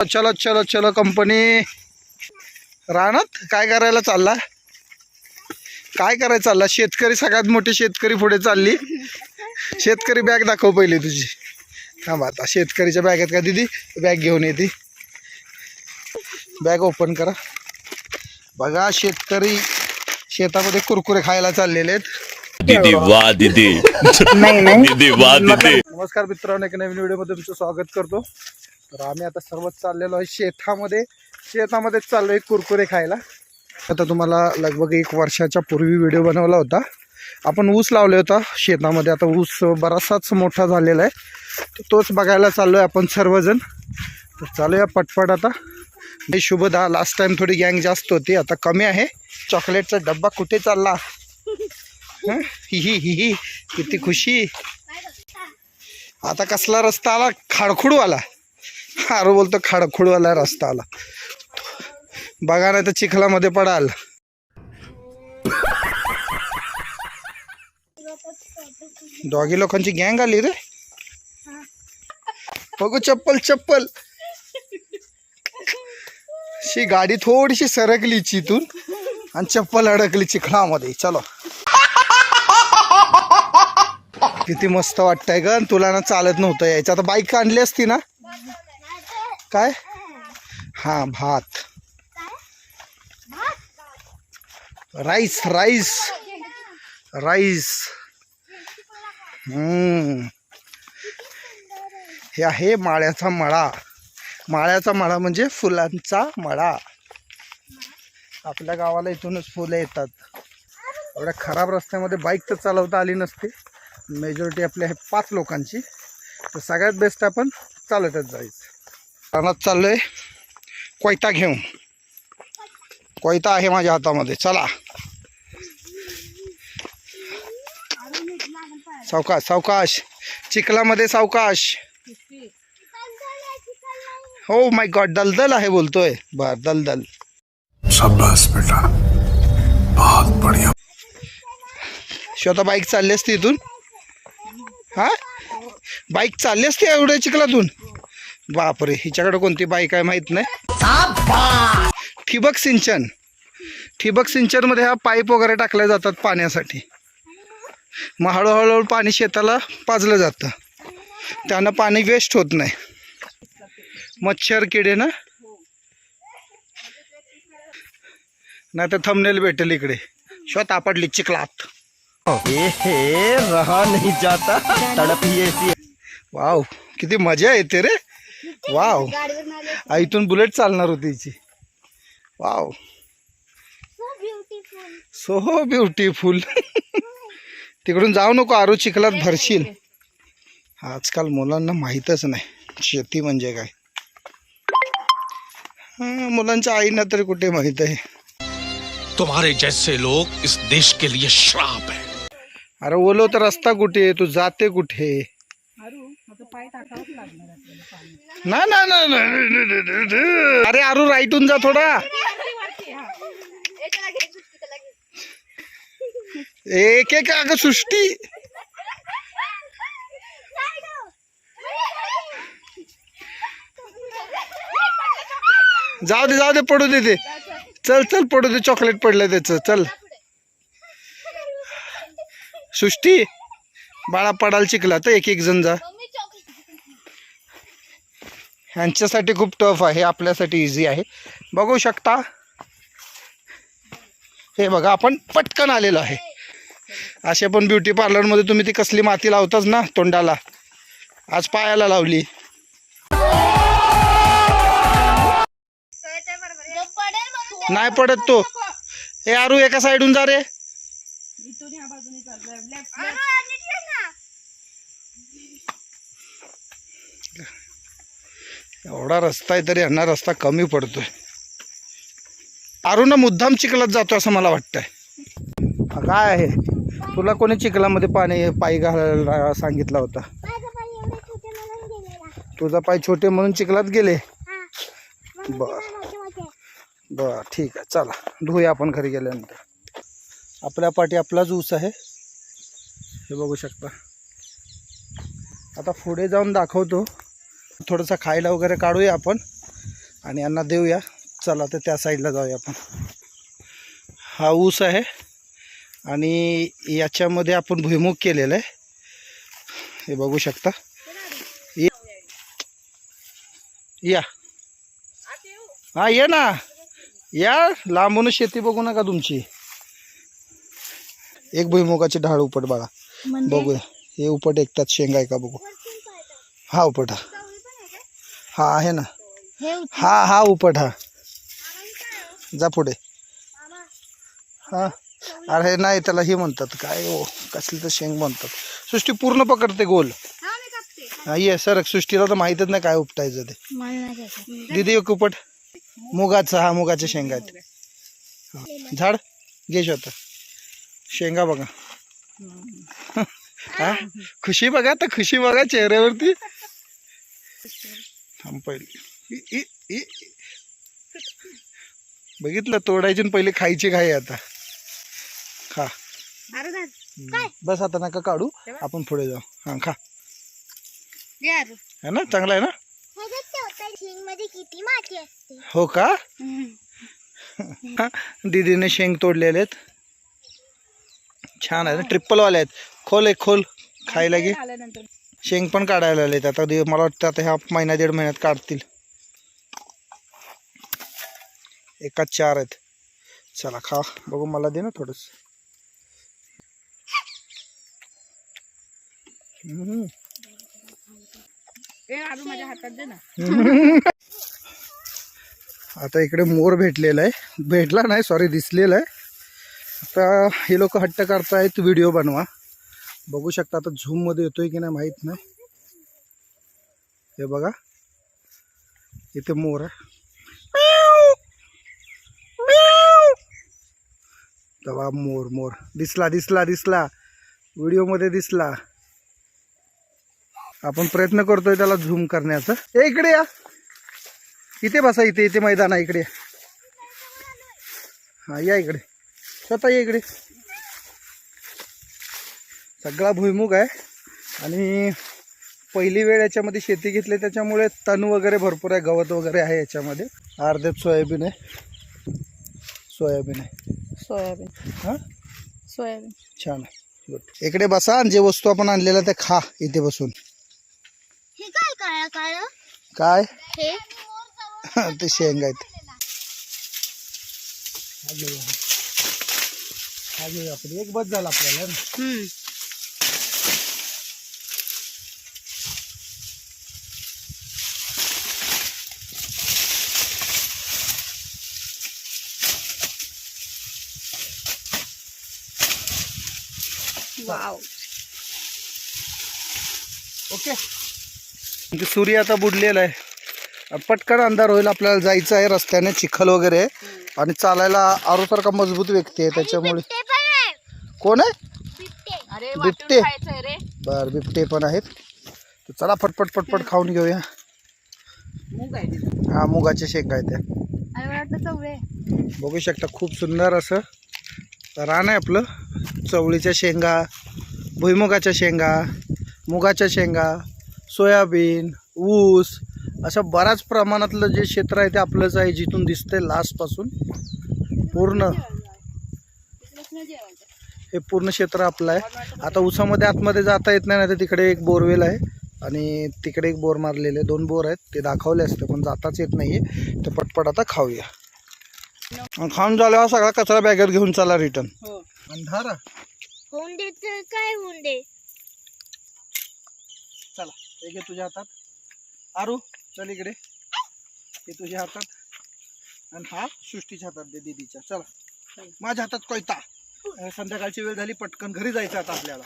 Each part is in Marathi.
चलो चलो चलो कंपनी. रानात काय करायला चालला? काय करायला चालला? शेतकरी सगळ्यात मोठी शेतकरी पुढे चालली. शेतकरी बॅग दाखव पहिली तुझी. थांब आता शेतकरीच्या बॅगेत का दिदी? बॅग घेऊन येते बॅग ओपन करा. बघा शेतकरी शेतामध्ये कुरकुरे खायला चाललेले आहेत. दीदी वाह दीदी. दीदी वाह दीदी. नमस्कार मित्रांनो एक नवीन व्हिडिओमध्ये तुमचं स्वागत करतो. तर आम्ही आता सर्वच चाललेलो आहे शेतामध्ये. शेतामध्येच चाललो आहे कुरकुरे खायला. आता तुम्हाला लगभग एक वर्षाच्या पूर्वी व्हिडिओ बनवला होता. आपण ऊस लावले होता शेतामध्ये. आता ऊस बराचसाच मोठा झालेला आहे. तर तोच बघायला चाललो आहे आपण सर्वजण. तर चालूया पटपट आता. हे शुभदा लास्ट टाईम थोडी गँग जास्त होती. आता कमी आहे. चॉकलेटचा डब्बा कुठे चालला? ही ही ही. किती खुशी. आता कसला रस्ता आला? खाडखुडू आला. अरे बोलतो खाडखुडू आला रस्ता आला. बघा नाही तर चिखलामध्ये पडाल. डॉगी लोकांची गँग आली रे. बघू चप्पल चप्पल. शी गाडी थोडीशी सरकली चितून आणि चप्पल अडकली चिखलामध्ये. चलो. किती मस्त वाटतंय ग. तुला ना चालत नव्हतं यायचं. आता बाईक आणली असती ना काय? हा भात. Rice rice. राईस. हम्म. हे आहे माळ्याचा मळा. माळ्याचा मळा म्हणजे फुलांचा मळा. आपल्या गावाला इथूनच फुलं येतात. एवढ्या खराब रस्त्यामध्ये बाईक तर चालवता आली नसते. मेजॉरिटी आपली आहे पाच लोकांची. तर सगळ्यात बेस्ट आपण चालतच जायचं रानात चाललोय. कोयता घेऊन. कोयता आहे माझ्या हातामध्ये. चला. सावकाश सावकाश. चिखलामध्ये सावकाश. हो माय गॉड दलदल आहे बोलतोय. बर दलदल. बढ़िया. स्वतः बाईक चालली असती इथून? हा? बाईक चालली असते एवढ्या चिखलातून? बापरे हिच्याकडे कोणती बाईक आहे माहीत नाही? ठिबक सिंचन. ठिबक सिंचनमध्ये हा पाईप वगैरे टाकले जातात पाण्यासाठी. मग हळूहळू पाणी शेताला पाजलं जातं. त्यानं पाणी वेस्ट होत नाही. मच्छर किडे ना? नाही तर थंबनेल भेटेल इकडे. स्वतः पडली चिखलात. रहा नहीं जाता. तड़प ऐसी वाव किती मजा येते रे. वाव. आ, इथून बुलेट चालणार होती हिची. वाव. सो ब्युटिफुल तिकडून जाऊ नको आरू चिखलात भरशील. आजकाल मुलांना माहीतच नाही शेती म्हणजे काय. हा, मुलांच्या आईना तरी कुठे माहीत आहे? तुम्हारे जैसे लोग इस देश के लिए श्राप है। अरे ओलो तर रस्ता कुठे? तू जाते कुठे? ना ना ना ना, ना, ना, ना, ना. अरे आरू राईटून जा थोडा. एक एक अगं सृष्टी. जाऊ दे जाऊ दे पडू दे ते. चल चल पडू दे चॉकलेट पडलं त्याचं. चल. सृष्टी बाळा पडाल शिकला तर एक एक जण जा. ह्यांच्यासाठी खूप टफ आहे आपल्यासाठी इझी आहे. बघू शकता. हे बघा आपण पटकन आलेलो आहे. असे पण ब्युटी पार्लरमध्ये तुम्ही ती कसली माती लावताच ना तोंडाला. आज पायाला लावली. नाही पडत तो. हे आरू एका साईडून जा रे. एवढा रस्ता आहे तरी यांना रस्ता कमी पडतोय. अरुण मुद्दाम चिखलात जातो असं मला वाटतंय. हा, काय आहे? तुला कोणी चिखलामध्ये पाणी पायी घालायला सांगितला होता? तुझा पाय छोटे म्हणून चिखलात गेले? बर. बर ठीक आहे. चला धुया आपण घरी गेल्यानंतर. आपल्या पाठी आपलाच ऊस आहे. हे बघू शकता. आता पुढे जाऊन दाखवतो. थोडंसं खायला वगैरे काढूया आपण आणि यांना देऊया. चला तर त्या साईडला जाऊया आपण. हा ऊस आहे आणि याच्यामध्ये आपण भुईमुग केलेला आहे. हे बघू शकता. ये- हा ये ना. या. लांबूनच शेती बघू नका तुमची. एक भुईमुगाची ढाळ उपट बघा बघूया. हे उपट एकटाच शेंगा आहे का बघू. हा उपट. हा हा आहे ना. हा हा उपट हा. जा पुढे. हा. अरे नाही त्याला हे म्हणतात. काय हो कसली तर शेंग म्हणतात. सृष्टी पूर्ण पकडते गोल. हा ये सर सृष्टीला तर माहीतच नाही काय उपटायचं ते. दिदी एक उपट. मुगाचा हा मुगाच्या शेंगा आहेत. हा. झाड? घे स्वतः शेंगा बघा. हा? खुशी बघा तर खुशी बघा चेहऱ्यावरती. थांब पहिले इ- इ- इ- बघितलं तोडायची आणि पहिले खायची घाई आता. खा. बस आता नका काढू. आपण पुढे जाऊ. हा खा. है ना? चांगला आहे ना? मध्ये किती माती असते? हो का? दीदीने शेंग तोडलेले आहेत. छान आहे ना? ट्रिपलवाले आहेत. खोल एक खोल. खायला घे. शेंग पण काढायला आलेत. आता दि- मला वाटतं आता ह्या महिना दीड महिन्यात काढतील. एकाच चार आहेत. चला खा. बघू मला दे ना थोडस. आता इकडे मोर भेटलेला आहे. भेटला नाही सॉरी दिसलेला आहे. आता हे लोक हट्ट करतायत व्हिडिओ बनवा. बघू शकता आता झूममध्ये येतोय की नाही माहीत नाही. हे बघा. इथे मोर आहे. तेव्हा मोर मोर. दिसला दिसला दिसला. व्हिडिओमध्ये दिसला. आपण प्रयत्न करतोय त्याला झूम करण्याचा. ए इकडे या. इथे बसा इथे इथे मैदान आहे इकडे हा या इकडे. स्वतः या इकडे. सगळा भुईमुग आहे. आणि पहिली वेळ याच्यामध्ये शेती घेतली त्याच्यामुळे तण वगैरे भरपूर आहे गवत वगैरे आहे याच्यामध्ये. अर्ध्यात सोयाबीन आहे. सोयाबीन आहे. सोयाबीन. हां? सोयाबीन. छान आहे. गुड इकडे बसा आणि जे वस्तू आपण आणलेल्या ते खा इथे बसून. हे काय काळा काळ? काय? हे? ते शेंग आहेत. हा घेऊया. हा घेऊया आपण. एक बस झाला आपल्याला. ना. वाव ओके म्हणजे सूर्य आता बुडलेला आहे. पटकन अंधार होईल आपल्याला जायचं आहे रस्त्याने चिखल वगैरे आहे. आणि चालायला आरोसारखा मजबूत व्यक्ती आहे त्याच्यामुळे. कोण आहे? बिबटे. अरे बिबटे. वाटून खायचंय रे. बर बिबटे पण आहेत. तर चला पटपट पटपट खाऊन घेऊया. मूग आहे तिथं. हा मुगाच्या शेंगा आहेत त्या. बघू शकता खूप सुंदर असं. रान आहे आपलं. चवळीच्या शेंगा भुईमुगाच्या शेंगा मुगाच्या शेंगा सोयाबीन ऊस असं बऱ्याच प्रमाणातलं जे क्षेत्र आहे ते आपलंच आहे जिथून दिसतंय लास्टपासून. पूर्ण. हे पूर्ण क्षेत्र आपलं आहे. आता ऊसामध्ये आतमध्ये जाता येत नाही तर तिकडे एक बोरवेल आहे. आणि तिकडे एक बोर मारलेले दोन बोर आहेत. ते दाखवले असते पण जाताच येत नाही आहे तर पटपट आता खाऊया. खाऊन झाल्यावर सगळा कचरा बॅगेत घेऊन चला रिटर्न हो. अंधारा होऊन दे तर काय होऊन दे चला हे घे तुझ्या हातात. आरू चल इकडे. हे तुझ्या हातात. आणि हा सृष्टीच्या हातात दे दीदीच्या. चला. माझ्या हातात कोयता. संध्याकाळची वेळ झाली पटकन घरी जायचं आता आपल्याला.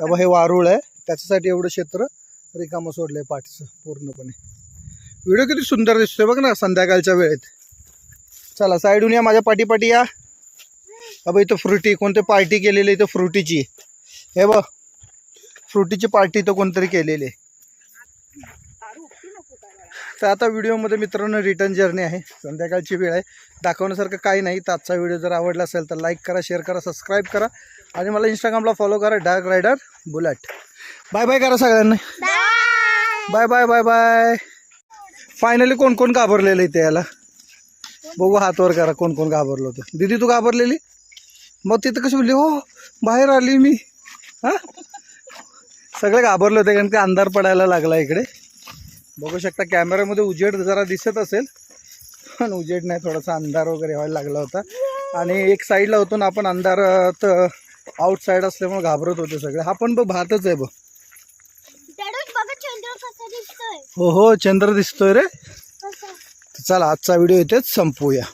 अब हे वारुळ आहे. त्याच्यासाठी एवढं क्षेत्र रिकामं सोडलंय पाठचं पूर्णपणे. व्हिडिओ किती सुंदर दिसतोय बघ ना संध्याकाळच्या वेळेत. चला साईडून या माझ्या पाठी पाठी या. अब इथं फ्रुटी कोणती पार्टी केलेली इथं फ्रुटीची हे बघ फ्रुटीची पार्टी तर कोणतरी केलेली आहे. तर आता व्हिडिओमध्ये मित्रांनो रिटर्न जर्नी आहे. संध्याकाळची वेळ आहे. दाखवण्यासारखं काही नाही. तर आजचा व्हिडिओ जर आवडला असेल तर लाईक करा शेअर करा सबस्क्राईब करा. आणि मला इंस्टाग्रामला फॉलो करा dark rider bullet bye bye करा सगळ्यांना. Bye bye bye bye finally कोण कोण घाबरलेलं इथे याला? बघू हात वर करा कोण कोण घाबरलं होतं. दीदी तू घाबरलेली? मग तिथं कशी बोलली हो बाहेर आली मी. हा? सगळे घाबरले होते कारण की अंधार पडायला लागला इकडे. बघू शकता कॅमेऱ्यामध्ये उजेड जरा दिसत असेल. पण उजेड नाही थोडासा अंधार वगैरे व्हायला लागला होता. आणि एक साईडला होतो ना आपण अंधारात आउट साईड असल्यामुळे घाबरत होते सगळे. हा पण बघ भातच आहे बघ. हो हो चंद्र दिसतोय रे. तर चला आजचा व्हिडिओ इथेच संपवूया